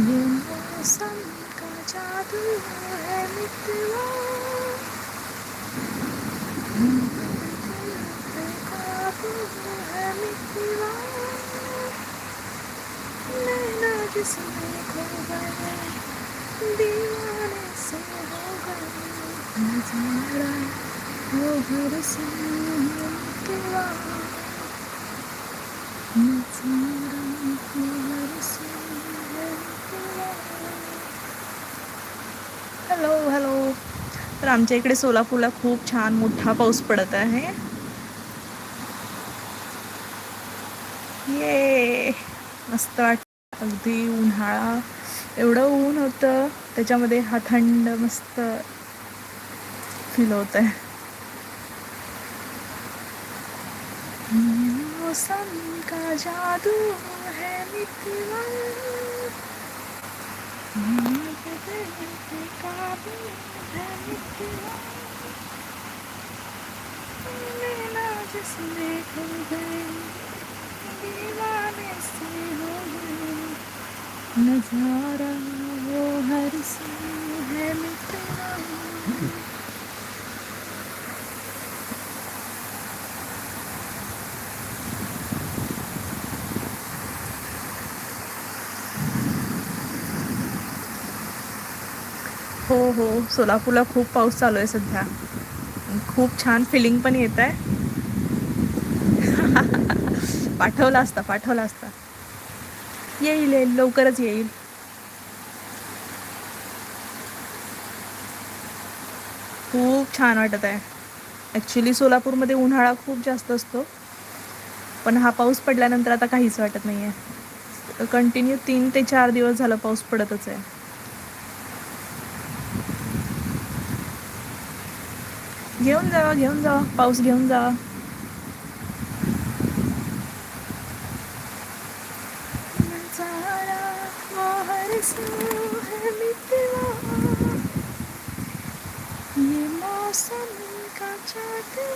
ये मौसम का जादू है मितवा नैना जिसमें खो गए दीवाने हॅलो हॅलो तर आमच्या इकडे सोलापूरला खूप छान मोठा पाऊस पडत आहे. ये मस्त वाटत. अगदी उन्हाळा. एवढं ऊन होतं त्याच्यामध्ये हा थंड मस्त फील होत आहे मौसम का जादू है मितवा काबू खो गए दीवाने से हो गए। नजारा वो हर है हो हो. सोलापूरला खूप पाऊस चालू आहे सध्या. खूप छान फिलिंग पण येत आहे पाठवला असता पाठवला असता. येईल येईल लवकरच येईल. खूप छान वाटत आहे. ॲक्च्युली सोलापूरमध्ये उन्हाळा खूप जास्त असतो. पण हा पाऊस पडल्यानंतर आता काहीच वाटत नाही आहे कंटिन्यू तीन ते चार दिवस झालं पाऊस पडतच आहे. घेऊन जावा घेऊन जावा पाऊस घेऊन जावा. ये मौसम का जादू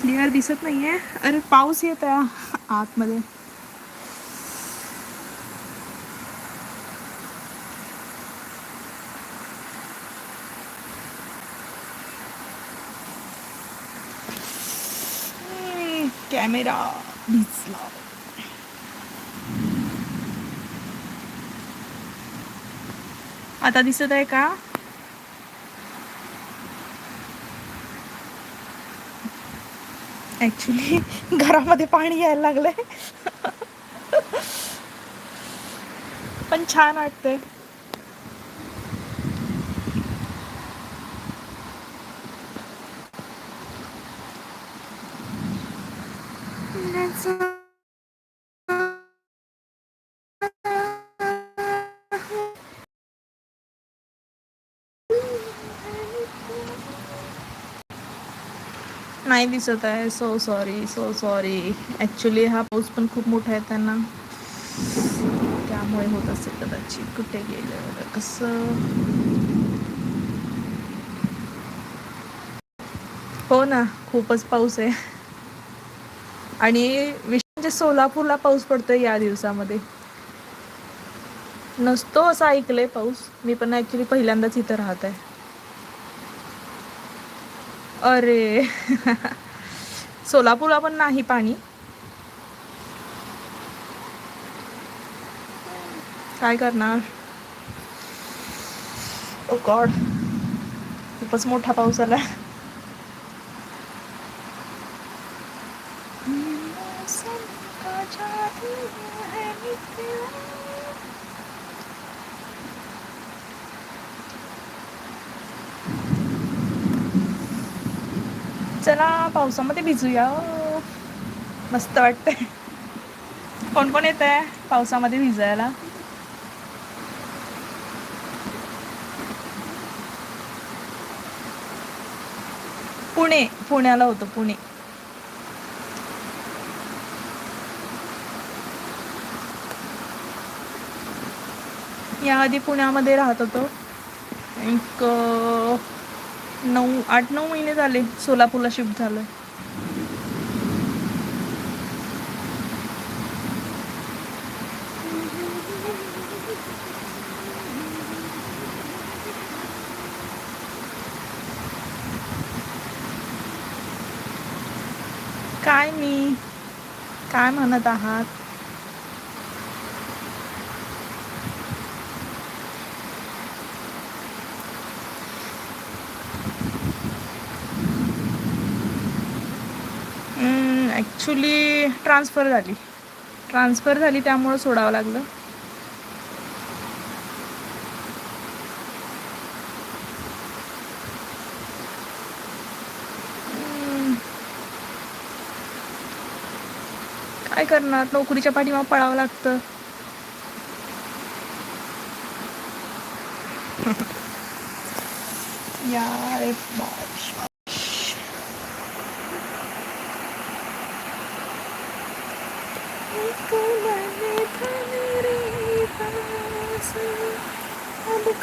क्लिअर दिसत नाहीये. अरे पाऊस येत आहे आतमध्ये. हम्म, कॅमेरा भिजला आता दिसत आहे का? ऍक्च्युली घरामध्ये पाणी यायला लागलंय. पण छान वाटतंय. नाही दिसत आहे. So sorry so sorry actually हा पाऊस पण खूप मोठा आहे त्यांना. त्यामुळे होत असेल कदाचित कुठे गेलं कसं हो ना खूपच पाऊस आहे. आणि विशेष म्हणजे सोलापूरला पाऊस पडतोय या दिवसामध्ये. नसतो असं ऐकलंय पाऊस. मी पण ॲक्च्युली पहिल्यांदाच इथं राहत आहे. अरे. सोलापूरला पण नाही पाणी. काय करणार? Oh ओ गॉड खूपच मोठा पाऊस आला. चला पावसामध्ये भिजूया. मस्त वाटतंय. कोण कोण येत आहे पावसामध्ये भिजायला? पुणे पुण्याला होतं पुणे. याआधी पुण्यामध्ये राहत होतो. एक नऊ आठ नऊ महिने झाले सोलापूरला शिफ्ट झालं काय मी? काय म्हणत आहात? ॲक्च्युली ट्रान्सफर झाली. ट्रान्सफर झाली त्यामुळं सोडावं लागलं. काय करणार? नोकरीच्या पाठीमा पळावं लागतं. यार बारिश एक मन था मेरे पास, अब खोने लगा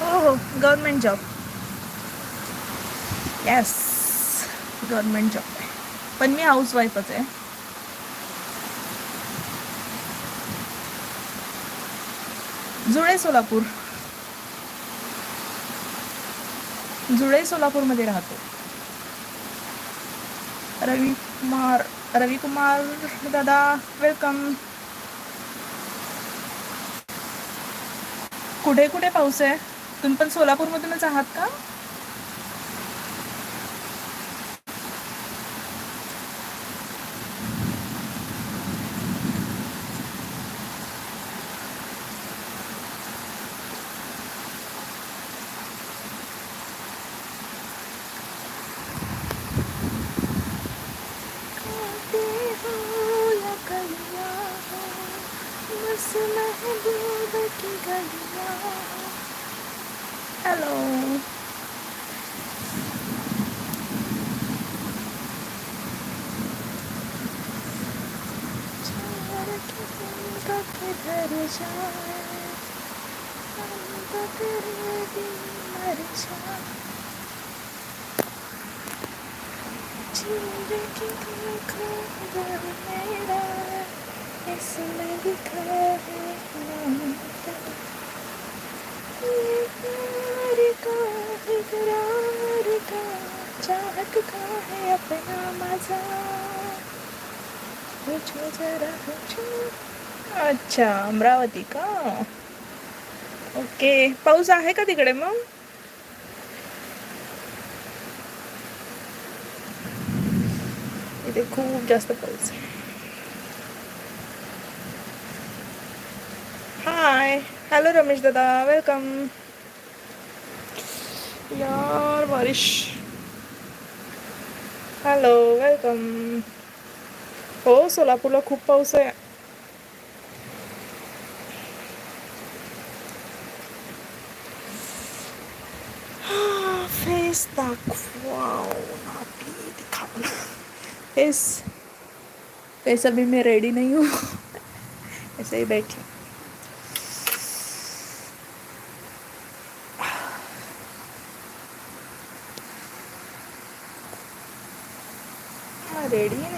हो हो government job yes government job आहे. पण मी हाऊसवाईफच आहे. जुळे सोलापूर. जुळे सोलापूरमध्ये राहतो. रवी कुमार रवी कुमार दादा वेलकम कुठे कुठे पाऊस आहे? तुम्ही पण सोलापूरमधूनच आहात का खाते हो या कलियां हो, बस महबूब की गलियां हो। हेलो चार की जिंदा किधर जाए हम तो तेरे बिन मर जाए जिंदगी का खबर मेरा इसमें लिखा है नाम तेरा। ये प्यार का इकरार का चाहत का है अपना मजा पूछो जरा पूछो अच्छा अमरावती का? ओके. पाऊस आहे का तिकडे मग? इथे खूप जास्त पाऊस आहे. हाय हॅलो रमेश दादा वेलकम यार बारिश हॅलो वेलकम हो सोलापूरला खूप पाऊस आहे फेस दाखवाव आपली दिखाओ फेस फेस अभी मैं रेडी नहीं हूँ ऐसे ही बैठी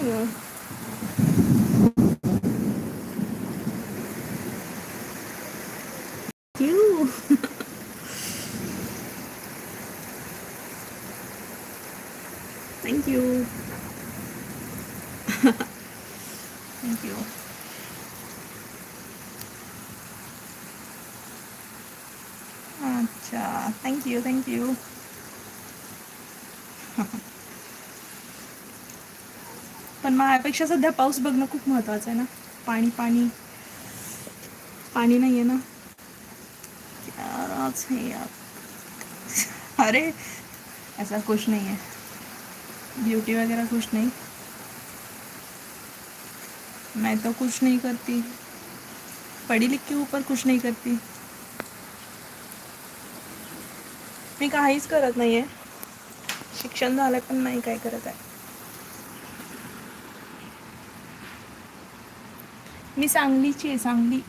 嗯。पण सध्या पाऊस बघणं खूप महत्वाचं आहे ना. पाणी पाणी. पाणी नाही आहे ना. यार आज है यार. अरे ऐसा कुछ नहीं है ब्यूटी वगैरह कुछ नहीं मैं तो कुछ नहीं करती. पढ़ी लिख के ऊपर कुछ नहीं करती. मी काहीच करत नाही आहे शिक्षण झालं पण नाही काय करत आहे. मी सांगलीची आहे सांगली.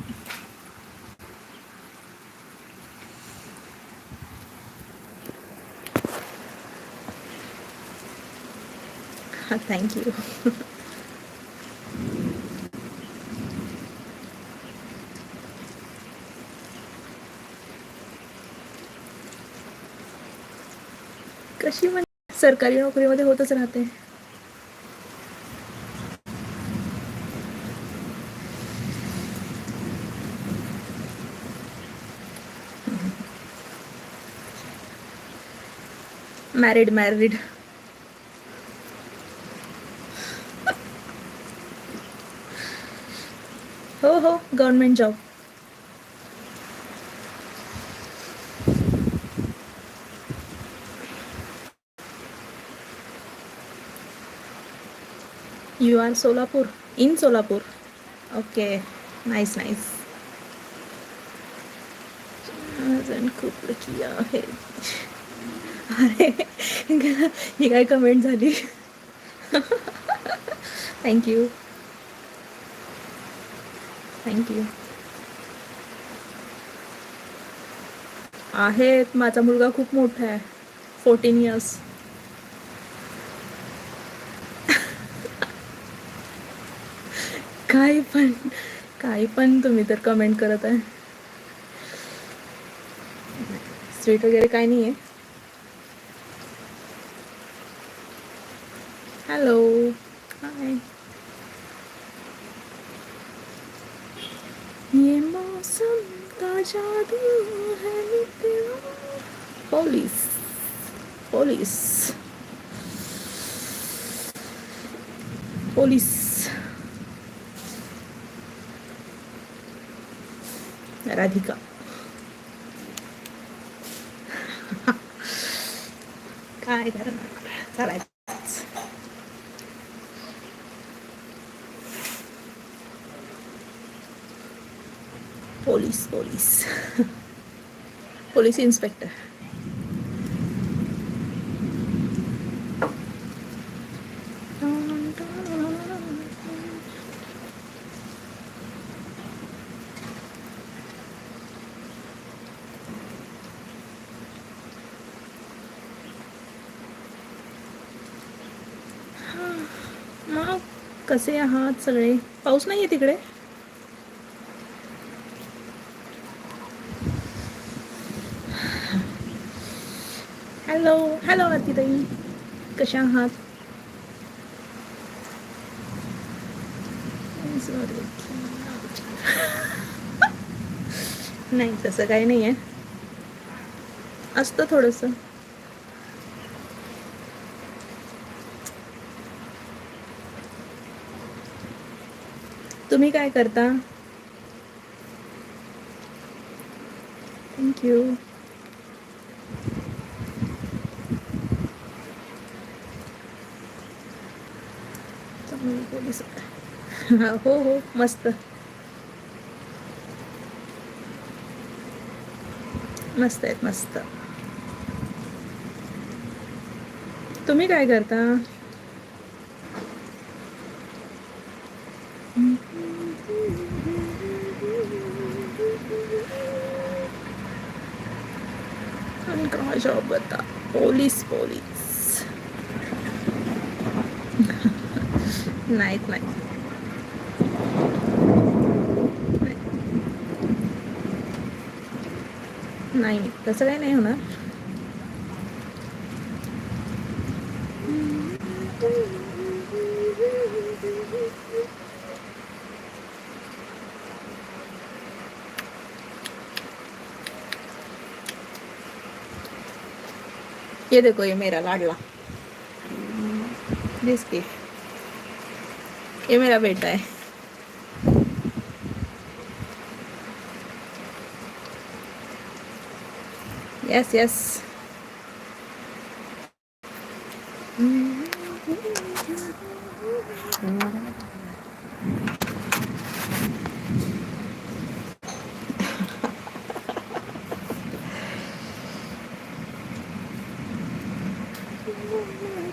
हा थँक्यू कशी म्हणजे सरकारी नोकरीमध्ये होतच राहते. मॅरिड मॅरिड हो हो government job you are Solapur in Solapur okay nice nice अजून खूप किया आहे अरे ही काय कमेंट झाली? थँक्यू थँक्यू आहेत माझा मुलगा खूप मोठा आहे. फोर्टीन इयर्स काही पण काही पण तुम्ही तर कमेंट करत आहे. स्वीट वगैरे काही नाही आहे हॅलो हाय ये मौसम का जादू है निकला पोलीस पोलीस पोलीस राधिका काय करणार चालायचं पोलीस पोलीस पोलीस इन्स्पेक्टर. मग कसे आहात सगळे? पाऊस नाही आहे तिकडे? हॅलो हॅलो आरतीताई कशा आहात नाही तसं काही नाही आहे असतं थोडंसं तुम्ही काय करता थँक्यू दिसत हो हो मस्त. मस्त आहेत मस्त. तुम्ही काय करता आणि काय जॉब आता पोलीस पोलीस नाहीत नाही नाही नाही तसं काही नाही होणार. ये देखो ये मेरा लाडला. जिसकी ये मेरा बेटा है। यस यस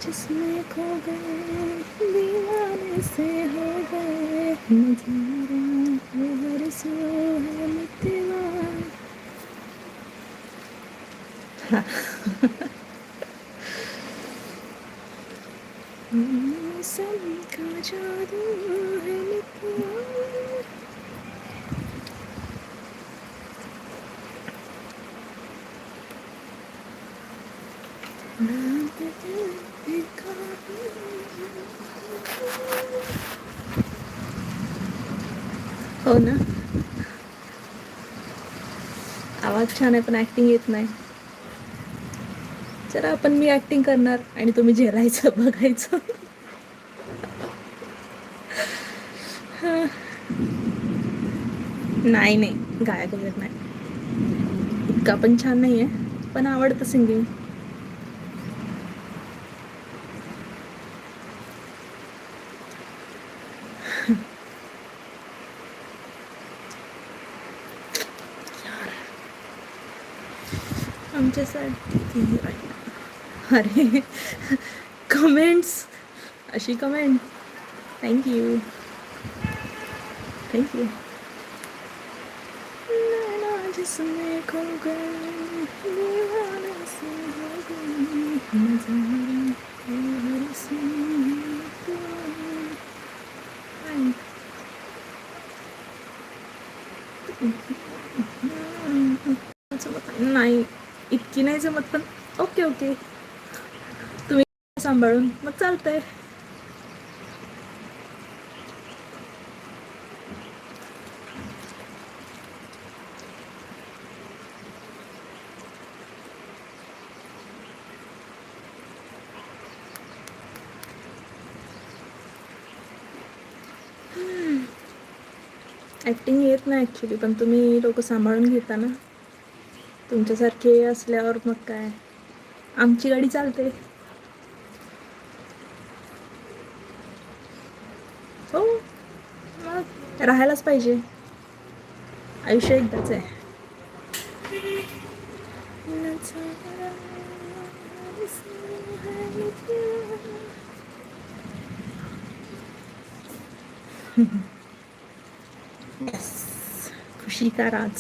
जिसमें खो गए दीवाने से हो गए नजारा मौसम का जादू हो ना? आवाज छान आहे पण ऍक्टिंग येत नाही. जरा आपण मी ऍक्टिंग करणार आणि तुम्ही झेलायचं बघायचं. नाही नाही. गायक वगैरे नाही. इतका पण छान नाही आहे पण आवडतं सिंगिंग आमच्यासाठी अरे कमेंट्स अशी कमेंट थँक्यू थँक्यू जिसमें खो गई दीवाना सी हो गई नजारा और इसमें तो आई जमत नाही. नाही इतकी नाही जमत पण ओके ओके तुम्ही सांभाळून मग चालतंय ॲक्टिंग येत नाही ॲक्च्युली पण तुम्ही लोक सांभाळून घेता ना. तुमच्यासारखे असल्यावर मग काय? आमची गाडी चालते. हो मग राहायलाच पाहिजे. आयुष्य एकदाच आहे. खुशी का राज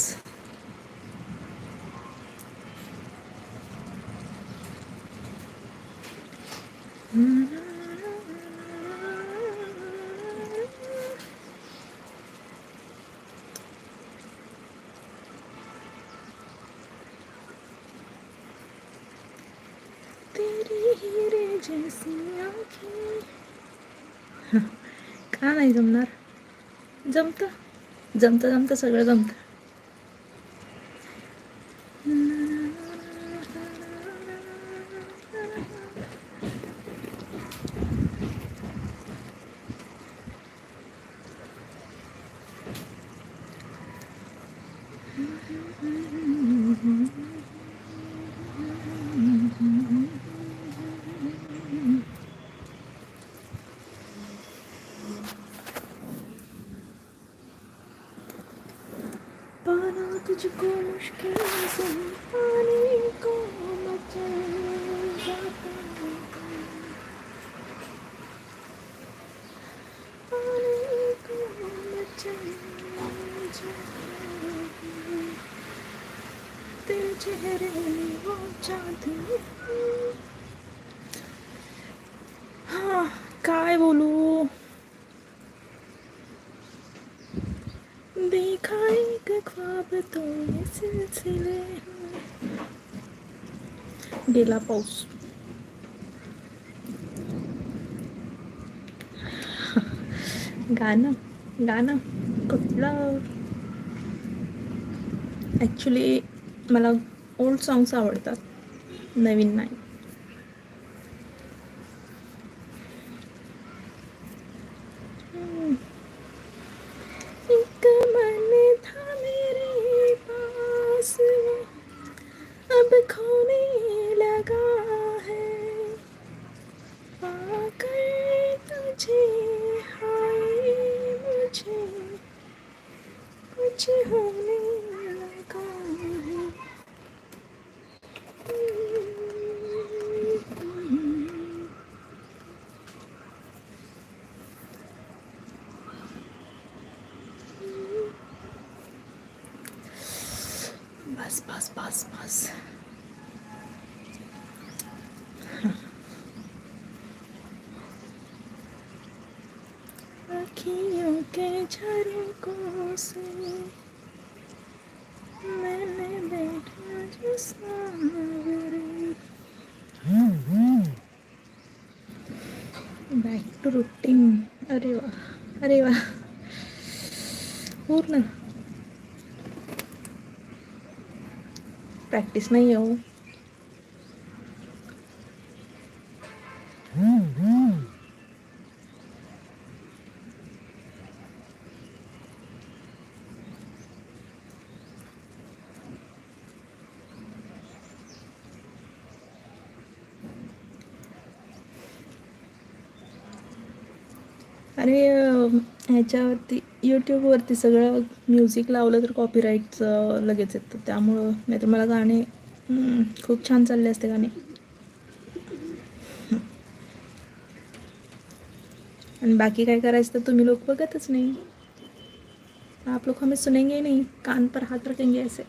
तेरी हीरे जैसी आँखें का नाही जमणार जमतं जमतं जमतं सगळं जमतं पाना तुझको मुश्किल से पानी को मचल जाता है। पानी को मचल जाता है। तेरे चेहरे वो चाहती हाँ काय बोलू देखा एक ख्वाब तो ये सिलसिले हैं. गेला पाऊस गाणं गाणं कुठलं ॲक्च्युली मला ओल्ड सॉंग्स आवडतात नवीन नाही Bas bas bas bas. आखियों के झरोकों से मैंने बैठा जो बैक टू रुटीन अरे वाह अरे वाह पूर्ण प्रॅक्टिस नाही येऊ अरे ह्याच्यावरती यूट्यूबवरती सगळं म्युझिक लावलं तर कॉपीराईटचं लगेच येतं. त्यामुळं नाही तर मला गाणे खूप छान चालले असते गाणे. आणि बाकी काय करायचं तर तुम्ही लोक बघतच नाही. आप लोग हमें सुनेंगे ही नहीं कान पर हाथ रखेंगे ऐसे.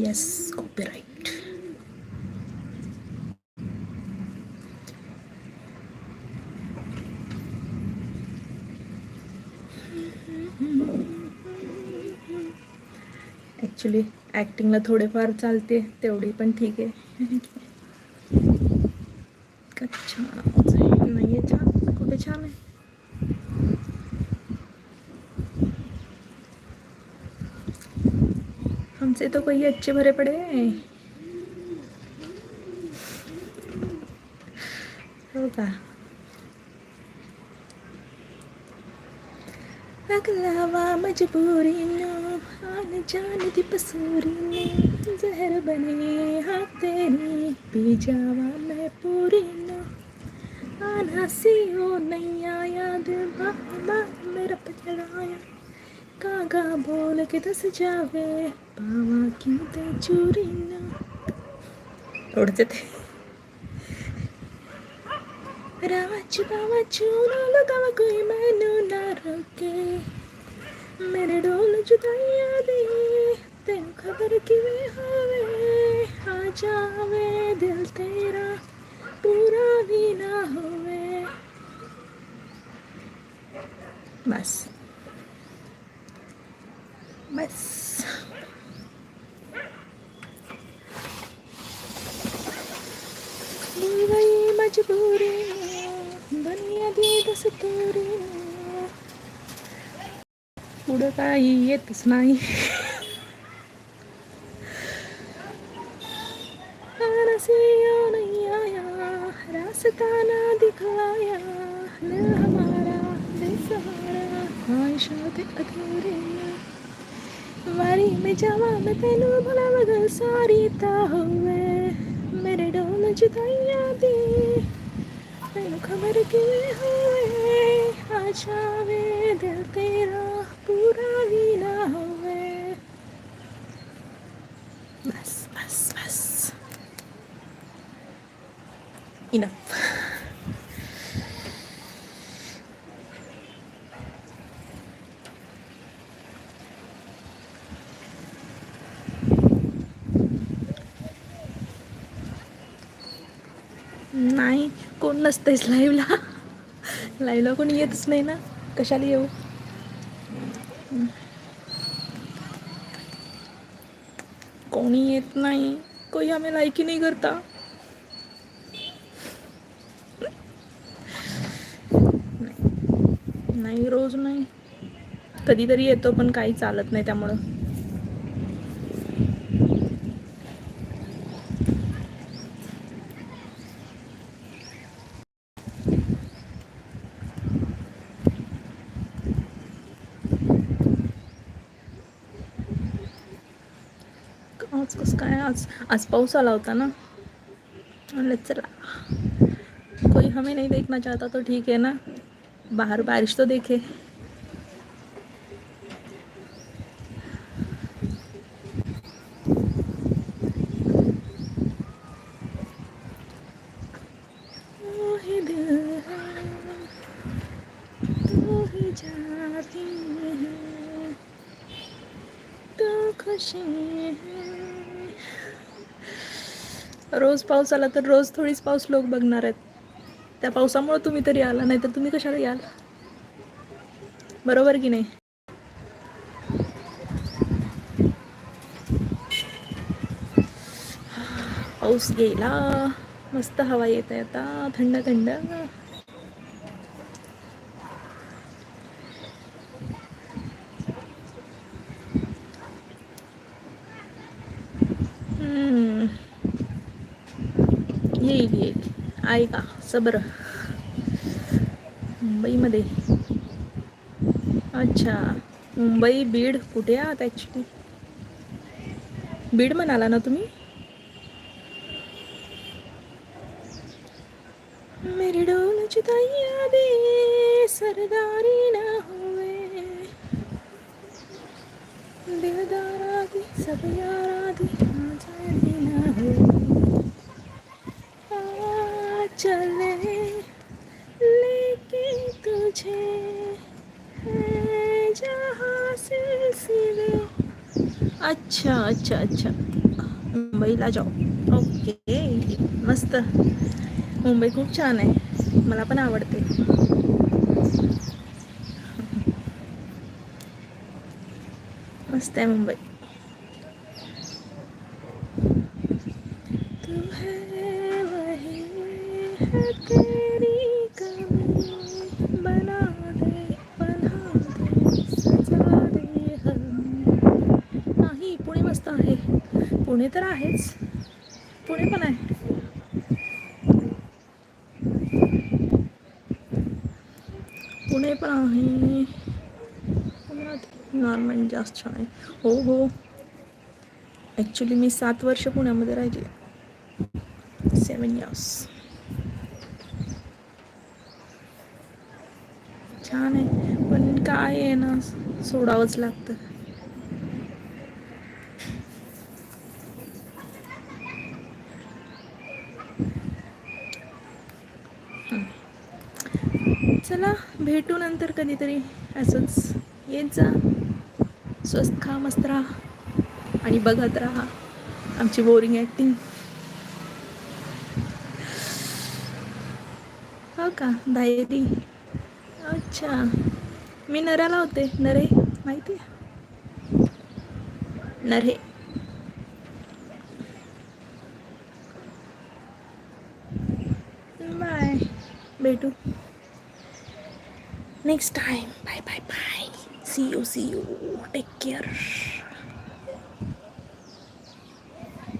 यस कॉपीराइट ॲक्च्युली ॲक्टिंगला थोडेफार चालते, तेवढी पण ठीक आहे. आहे नाही आहे छान. कुठे छान आहे? हमसे तो कोई अच्छे भरे पड़े हैं। हो का? अगलावा मजबूरीनो आन जान दी पसूरी ने जहर बने हाँ तेरी पी जावा मैं पूरी नो। आना सी हो नहीं आया दिल बाबा मेरा पचड़ाया कागा बोल के दस जावे, पावा क्यों ते चूरी ना? उड़ते थे। रावाच बावाच ना लगावा कोई मैनू ना रोके। मेरे डोल जुदाइया दे, तेन खबर किवें होवे? आ जावे दिल तेरा पूरा भी ना होवे। बस। बस भूल गई मजबूरी दुनिया दी दस्तुरी पुढं काही येतच नाही रसिया नहीं आया रास्ता ना दिखाया दिल हमारा बेसहारा ख्वाहिशात अधूरे वारी में जावा मैं तेनू भला मगर सारी ता होवे मेरे डोल जुदाइया दी। तेनू खबर किवें होवे आ जावे। दिल तेरा पूरा भी ना होवे। बस बस बस इनफ नाही कोण नसतेच लाईव्हला लाईव्हला कोणी येतच नाही ना. कशाला येऊ? कोणी येत नाही. कोई आम्ही लायकी नाही करता. नाही रोज नाही. कधीतरी येतो पण काही चालत नाही त्यामुळं. आज कसं काय? आज आज पाऊस आला होता ना. म्हणलं चला. कोई हमें नहीं देखना चाहता तो ठीक है ना. बाहर बारिश तो देखे तू ही दिल है, तू ही जाती है तू खुशी है रोज पाऊस आला तर रोज थोडीच पाऊस लोक बघणार आहेत. त्या पावसामुळं तुम्ही तरी आला नाही तर तुम्ही कशाला याल? बरोबर की नाही? पाऊस गेला. मस्त हवा येत आहे आता. थंड थंड हम्म. येईल ऐका सबर मुंबईमध्ये. अच्छा मुंबई बीड कुठे आहात ॲक्च्युली बीड म्हणाला ना तुम्ही मेरी डोल चिताइया दे सरदारी ना हुए दिलदारा दी सब यारा दी आजादी ना हुए आ चले लेके तुझे है जहाँ से सिरे अच्छा अच्छा अच्छा. मुंबईला जॉब ओके. मस्त. मुंबई खूप छान आहे. मला पण आवडते. मस्त आहे मुंबई तू है वही है तेरी कमी बना दे बना दे सजा दे हम नाही पुणे मस्त आहे पुणे तर आहेच. पुणे पण आहे. पुणे पण आहे. पुण्यात नॉर्मल जास्त छान आहे. हो हो. ॲक्च्युली मी सात वर्ष पुण्यामध्ये राहिले. सेवन इयर्स छान आहे. पण काय आहे ना सोडावंच लागतं चला भेटू नंतर कधीतरी. असंच. येत जा. स्वस्त खा मस्त राहा. आणि बघत राहा. आमची बोरिंग ॲक्टिंग हो का? डायरी. अच्छा. मी नऱ्याला होते. नरे. माहिती आहे? नरे. next time. Bye bye bye. See you, see you. Take care.